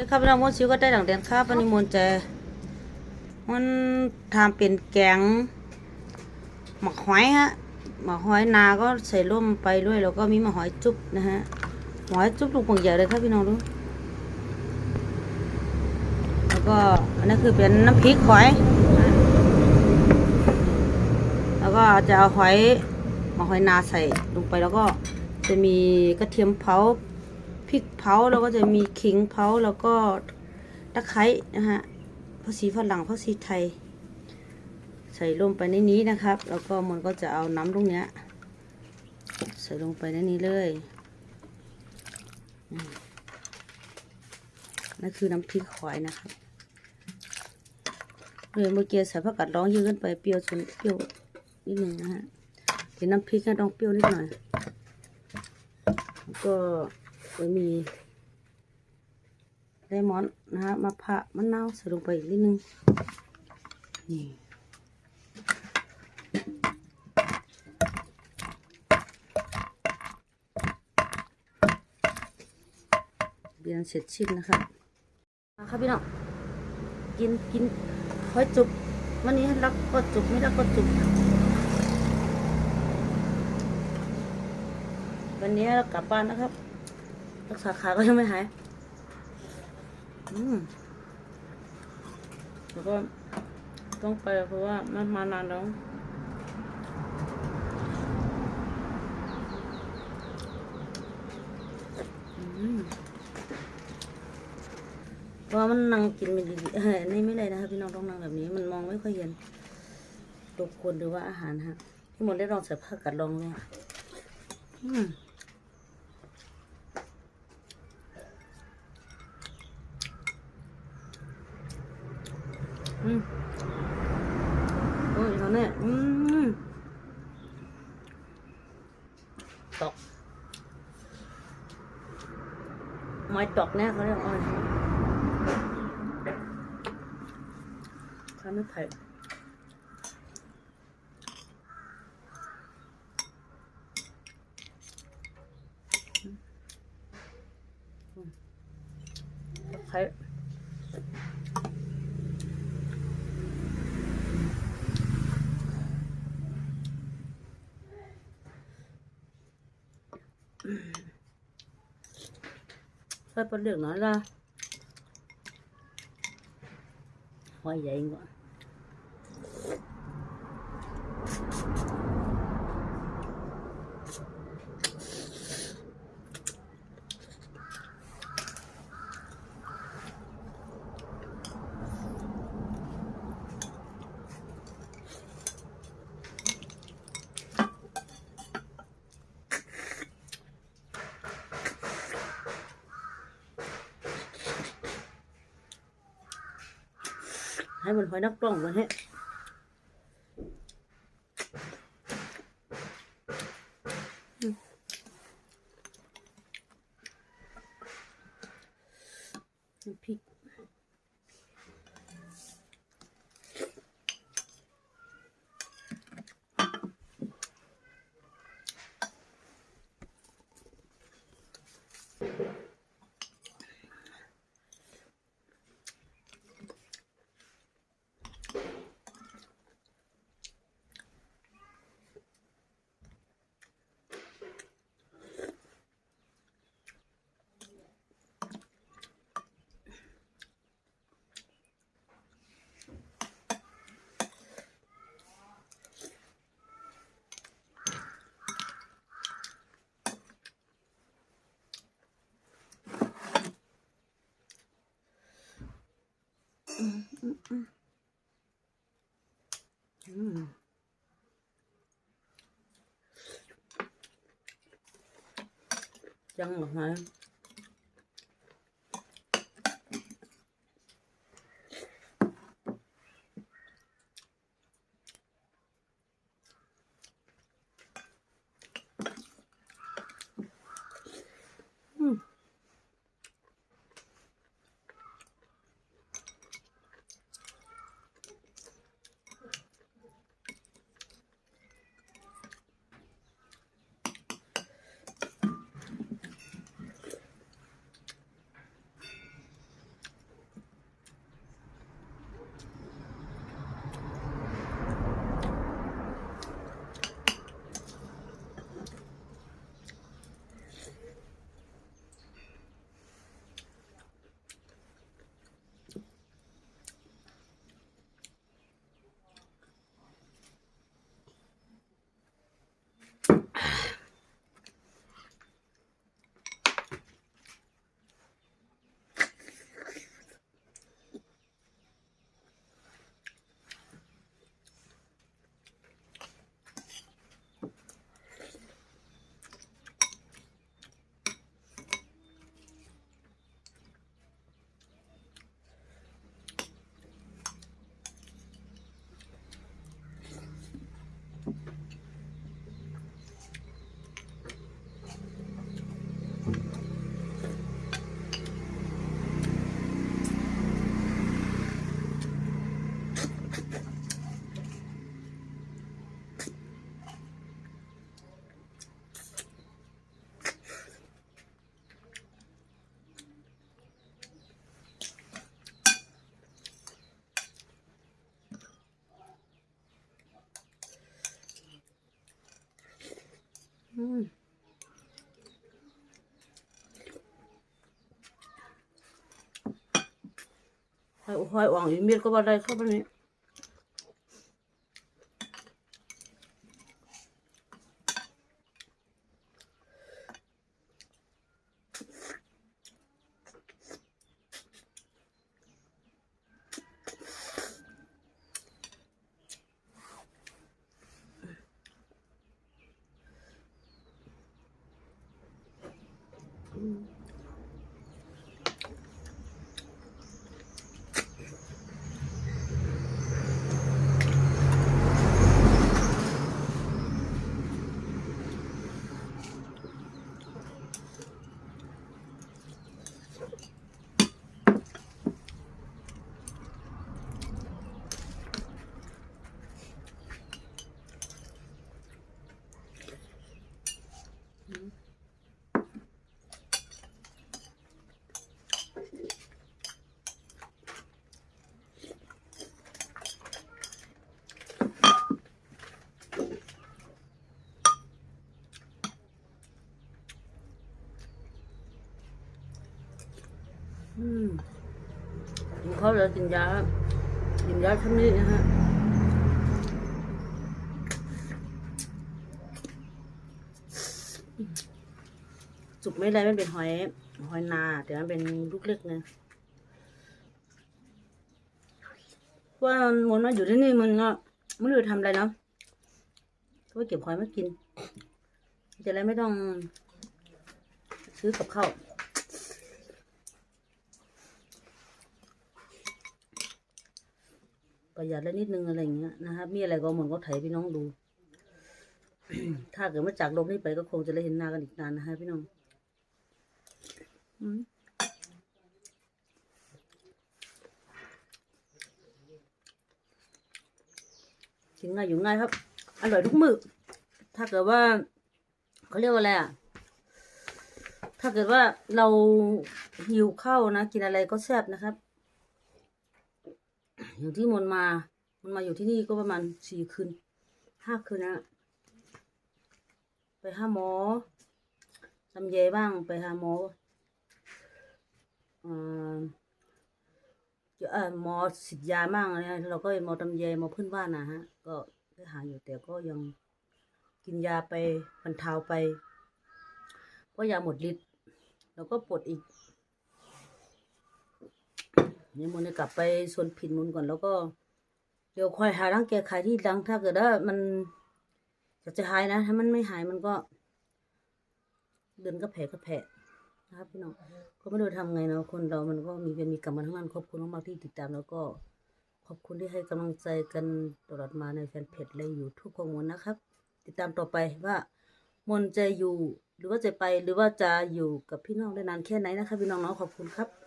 เลยครับเราโมดชิวก็ได้ดังเดนครับวันนี้มนต์จะมันทำเป็นแกงหมักหอยฮะหมักหอยนาก็ใส่ร่มไปด้วยแล้วก็มีหมักหอยจุ๊บนะฮะหอยจุ๊บลูกปังใหญ่เลยครับพี่น้องดูแล้วก็อันนี้คือเป็นน้ำพริกหอย แล้วก็จะเอาหอยหมักหอยนาใส่ลงไปแล้วก็จะมีกระเทียมเผา พริกเผาแล้วก็จะมีขิงเผาแล้วก็ตะไคร้นะฮะภาษีฝรั่งภาษีไทย ใส่ลงไปในนี้นะครับ แล้วก็มันก็จะเอาน้ำตรงเนี้ย ใส่ลงไปในนี้เลยนั่นคือน้ำพริกหอยนะครับเลยเมื่อกี้ใส่ผักกาดร้องเยอะเกินไปเปรี้ยวจนเปรี้ยวนิดหนึ่งนะฮะเดี๋ยวน้ำพริกก็ต้องเปรี้ยวนิดหน่อยก็ ก็มีเลมอนนะฮะมะพร้าวมะนาวใส่ลงไปอีกนิดนึงนี่เบียนเสร็จชิ้นนะครับมาครับพี่น้องกินกินหอยจุบวันนี้รักก็จุบไม่รักก็จุบวันนี้เรากลับบ้านนะครับ รักษาขาก็ยังไม่หายอืมแล้วก็ต้องไปเพราะว่ามันมานานแล้วเพราะว่ามันนั่งกินไม่ดีๆนี่ไม่เลยนะครับพี่น้องต้องนั่งแบบนี้ มันมองไม่ค่อยเห็นตัวคนหรือว่าอาหารฮะพี่หมดได้ลองใส่ผ้ากัดลองเลยอืม อืมโอ้ยเขาเนี่ยอืม ตกไม้ตอกเนี่ยเขาเรียกอ้อยข้าวไม่ไผ่ไผ่ ใส่ปลาเดือกน้อยละหอย ให้มันหอยนักกล้องมาให้อืมน้ำพริกอืม จังหร หอยอ่องอีเมียดก็ว่าได้เข้าไปนี้อืม กินข้าวแล้วกินยากินยาทั้งนี้นะฮะสุกไม่ได้มันเป็นหอยหอยนาแต่มันเป็นลูกเล็กไงว่ามันมาอยู่ที่นี่มันก็ไม่รู้จะทำอะไรเนาะก็เก็บหอยมากินจะได้ไม่ต้องซื้อกับข้าว ประหยัดแล้วนิดนึงอะไรอย่างเงี้ยนะครับ มีอะไรก็เหมือนก็ไถพี่น้องดู ถ้าเกิดมาจากลกนี้ไปก็คงจะได้เห็นหน้ากันอีกนานนะฮะพี่น้องกินง่ายอยู่ง่ายครับ อร่อยทุกมื้อถ้าเกิดว่าเขาเรียกว่าอะไรอะถ้าเกิดว่าเราหิวข้าวนะ กินอะไรก็แซ่บนะครับ อย่างที่มนมา มันมาอยู่ที่นี่ก็ประมาณสี่คืนห้าคืนนะไปหาหมอทำเยบ้างไปหาหมอเอ่อเอ่อหมอฉีดยามั่งอะไรเราก็หมอตำเยหมอพื้นบ้านนะฮะ ก็ได้หาอยู่แต่ก็ยังกินยาไปบรรเทาไปเพราะยาหมดฤทธิ์แล้วก็ปวดอีก นี่มันจะกลับไปส่วนผินมุนก่อนแล้วก็เดี๋ยวคอยหาทางแก้ไขที่ดังถ้าเกิดว่ามันอยากจะหายนะ ถ้ามันไม่หายมันก็ เดินก็แผลก็แผลนะครับพี่น้องก็ไม่รู้ทำไงเนาะคนเรามันก็มีเป็นมีกรรมมาทั้งนั้นขอบคุณมากๆที่ติดตามแล้วก็ขอบคุณที่ให้กำลังใจกันตลอดมาในแฟนเพจและยูทูบของมนนะครับ ติดตามต่อไปว่ามนจะอยู่หรือว่าจะไปหรือว่าจะอยู่กับพี่น้องได้นานแค่ไหนนะคะพี่น้องเนาะขอบคุณครับ